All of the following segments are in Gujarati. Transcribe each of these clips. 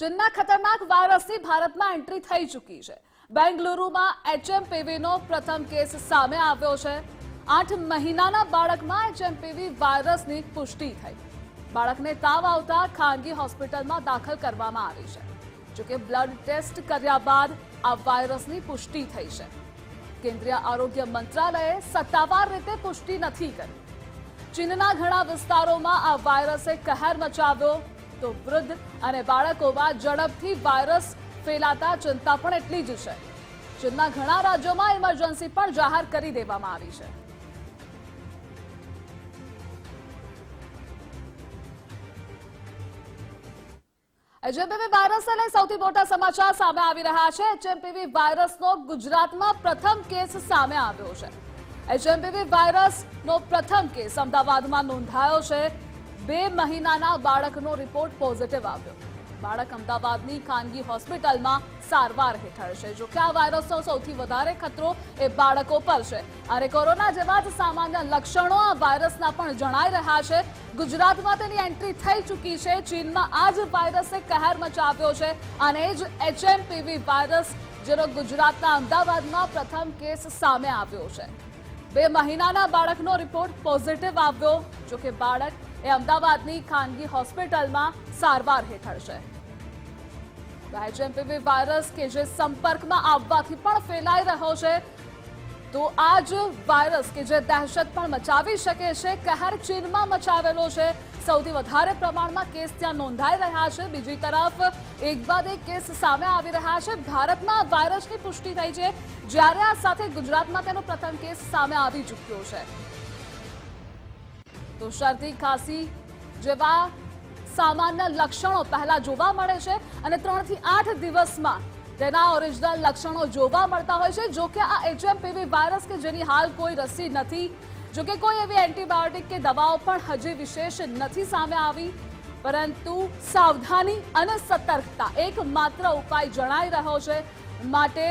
ચીનના ખતરનાક વાયરસની ભારતમાં એન્ટ્રી થઈ ચૂકી છે. બેંગલુરુમાં એચએમપીવીનો પ્રથમ કેસ સામે આવ્યો છે. આઠ મહિનાના બાળકમાં એચએમપીવી વાયરસની પુષ્ટિ થઈ. બાળકને તાવ આવતા ખાનગી હોસ્પિટલમાં દાખલ કરવામાં આવી છે. જોકે બ્લડ ટેસ્ટ કર્યા બાદ આ વાયરસની પુષ્ટિ થઈ છે. કેન્દ્રીય આરોગ્ય મંત્રાલયે સત્તાવાર રીતે પુષ્ટિ નથી કરી. ચીનના ઘણા વિસ્તારોમાં આ વાયરસે કહેર મચાવ્યો. તો વૃદ્ધ અને બાળકોમાં ઝડપથી વાયરસ ફેલાતા ચિંતા પણ એટલી જ છે. ચીનના ઘણા રાજ્યોમાં ઇમરજન્સી પણ જાહેર કરી દેવામાં આવી છે. એચએમપીવી વાયરસને લઈ સૌથી મોટા સમાચાર સામે આવી રહ્યા છે. એચએમપીવી વાયરસનો ગુજરાતમાં પ્રથમ કેસ સામે આવ્યો છે. એચએમપીવી વાયરસનો પ્રથમ કેસ અમદાવાદમાં નોંધાયો છે. બે મહિનાના બાળકનો રિપોર્ટ પોઝિટિવ આવ્યો. બાળક અમદાવાદની ખાનગી હોસ્પિટલમાં સારવાર હેઠળ છે. જોકે આ વાયરસનો સૌથી વધારે ખતરો એ બાળકો પર છે. અને કોરોના જેવા જ સામાન્ય લક્ષણો આ વાયરસના પણ જણાઈ રહ્યા છે. ગુજરાતમાં તેની એન્ટ્રી થઈ ચૂકી છે. ચીનમાં આ જ વાયરસે કહેર મચાવ્યો છે. અને એ જ એચએમપીવી વાયરસ, જેનો ગુજરાતના અમદાવાદમાં પ્રથમ કેસ સામે આવ્યો છે. બે મહિનાના બાળકનો રિપોર્ટ પોઝિટિવ આવ્યો. જોકે બાળક એ અમદાવાદની ખાનગી હોસ્પિટલમાં સારવાર હેઠળ છે. એચએમપીવી વાયરસ કે જે સંપર્કમાં આવવાથી પણ ફેલાઈ રહ્યો છે, તો આ જ વાયરસ કે જે દહેશત પણ મચાવી શકે છે, કહેર ચીનમાં મચાવેલો છે. સૌથી વધારે પ્રમાણમાં કેસ ત્યાં નોંધાઈ રહ્યા છે. બીજી તરફ, એક બાદ એક કેસ સામે આવી રહ્યા છે. ભારતમાં વાયરસની પુષ્ટિ થઈ છે. જ્યારે આ સાથે ગુજરાતમાં તેનો પ્રથમ કેસ સામે આવી ચૂક્યો છે. તો શરદી ખાંસી જેવા સામાન્ય લક્ષણો પહેલા જોવા મળે છે અને ત્રણથી આઠ દિવસમાં તેના ઓરિજિનલ લક્ષણો જોવા મળતા હોય છે. જો કે આ એચએમપીવી વાયરસ કે જેની હાલ કોઈ રસી નથી, જો કે કોઈ એવી એન્ટીબાયોટિક કે દવાઓ પણ હજી વિશેષ નથી સામે આવી, પરંતુ સાવધાની અને સતર્કતા એકમાત્ર ઉપાય જણાઈ રહ્યો છે. માટે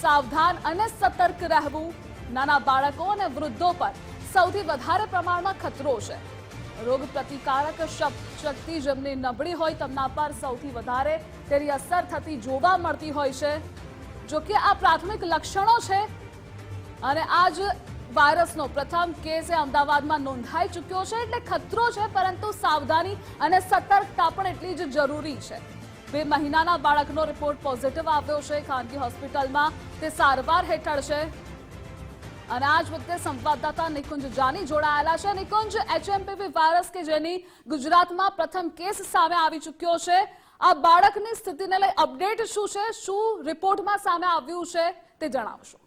સાવધાન અને સતર્ક રહેવું નાના બાળકો અને વૃદ્ધો પર સૌથી વધારે પ્રમાણમાં ખતરો છે. રોગ પ્રતિકારક શક- શક્તિ જેમની નબળી હોય તેમના પર સૌથી વધારે તેની અસર થતી જોવા મળતી હોય છે. જો કે આ પ્રાથમિક લક્ષણો છે અને આ જ વાયરસનો પ્રથમ કેસ એ અમદાવાદમાં નોંધાઈ ચૂક્યો છે એટલે ખતરો છે, પરંતુ સાવધાની અને સતર્કતા પણ એટલી જ જરૂરી છે. બે મહિનાના બાળકનો રિપોર્ટ પોઝિટિવ આવ્યો છે. ખાનગી હોસ્પિટલમાં તે સારવાર હેઠળ છે. અને આજ વખતે સંવાદદાતા નિકુંજ જાની જોડાયેલા છે. નિકુંજ એચએમપીવી વાયરસ કે જેની ગુજરાતમાં પ્રથમ કેસ સામે આવી ચૂક્યો છે. આ બાળકની સ્થિતિને લઈ અપડેટ શું છે? શું રિપોર્ટમાં સામે આવ્યું છે તે જણાવશો.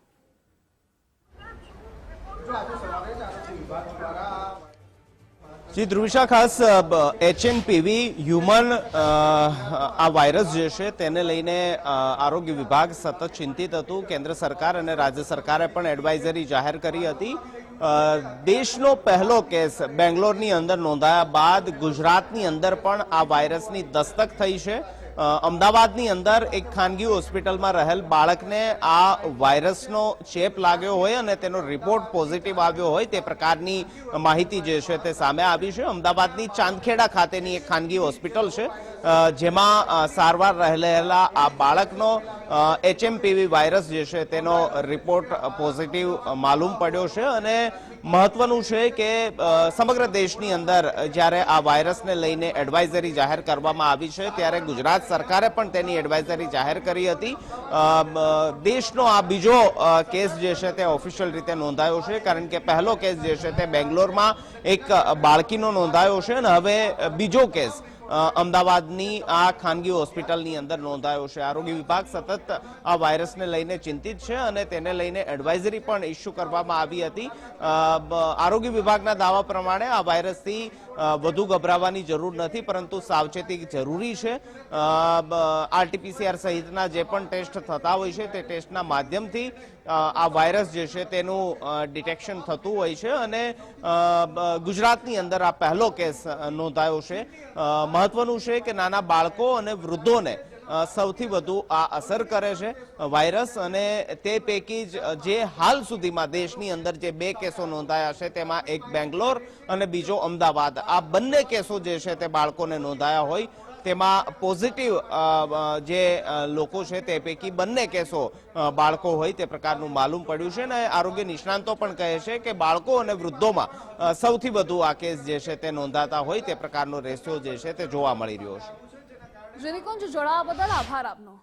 જી, ધ્રુવિશા, ખાસ એચએમપીવી હ્યુમન આ વાયરસ જે છે તેને લઈને આરોગ્ય વિભાગ સતત ચિંતિત હતું. કેન્દ્ર સરકાર અને રાજ્ય સરકારે પણ એડવાઇઝરી જાહેર કરી હતી. દેશનો પહેલો કેસ, બેંગ્લોરની અંદર નોંધાયા બાદ ગુજરાતની અંદર પણ આ વાયરસની દસ્તક થઈ છે. અમદાવાદની અંદર એક ખાનગી હોસ્પિટલમાં રહેલ બાળકને આ વાયરસનો ચેપ લાગ્યો હોય અને તેનો રિપોર્ટ પોઝિટિવ આવ્યો હોય તે પ્રકારની માહિતી જે છે તે સામે આવી છે. અમદાવાદની ચાંદખેડા ખાતેની એક ખાનગી હોસ્પિટલ છે જેમાં સારવાર રહેલા આ બાળકનો એચએમપીવી વાયરસ જે છે તેનો રિપોર્ટ પોઝિટિવ માલુમ પડ્યો છે અને મહત્વનું છે કે સમગ્ર દેશની અંદર જ્યારે આ વાયરસને લઈને એડવાઇઝરી જાહેર કરવામાં આવી છે, ત્યારે ગુજરાત સરકારે પણ તેની એડવાઇઝરી જાહેર કરી હતી. દેશનો આ બીજો કેસ જે છે તે ઓફિશિયલ રીતે નોંધાયો છે, કારણ કે પહેલો કેસ જે છે તે બેંગ્લોરમાં એક બાળકીનો નોંધાયો છે અને હવે બીજો કેસ અમદાવાદની આ ખાનગી હોસ્પિટલની અંદર નોંધાયો છે. આરોગ્ય વિભાગ સતત આ વાયરસને લઈને ચિંતિત છે અને તેને લઈને એડવાઇઝરી પણ ઇસ્યુ કરવામાં આવી હતી. આરોગ્ય વિભાગના દાવા પ્રમાણે આ વાયરસથી વધુ ગભરાવાની જરૂર નથી, પરંતુ સાવચેતી જરૂરી છે. આરટીપીસીઆર સહિતના જે પણ ટેસ્ટ થતા હોય છે, તે ટેસ્ટના માધ્યમથી આ વાયરસ જે છે તેનું ડિટેક્શન થતું હોય છે અને ગુજરાતની અંદર આ પહેલો કેસ નોંધાયો છે. મહત્વનું છે કે નાના બાળકો અને વૃદ્ધોને સૌથી વધુ આ અસર કરે છે વાયરસ અને તે પૈકી જ જે હાલ સુધીમાં દેશની અંદર જે બે કેસો નોંધાયા છે, તેમાં એક બેંગ્લોર અને બીજો અમદાવાદ. આ બંને કેસો જે છે તે બાળકોને નોંધાયા હોય. તેમાં પોઝિટિવ જે લોકો છે તે પૈકી બંને કેસો બાળકો હોય તે પ્રકારનું માલુમ પડ્યું છે અને આરોગ્ય નિષ્ણાંતો પણ કહે છે કે બાળકો અને વૃદ્ધોમાં સૌથી વધુ આ કેસ જે છે તે નોંધાતા હોય તે પ્રકારનો રેશિયો જે છે તે જોવા મળી રહ્યો છે. જેનિકુંજ જોડાવા બદલ આભાર આપનો.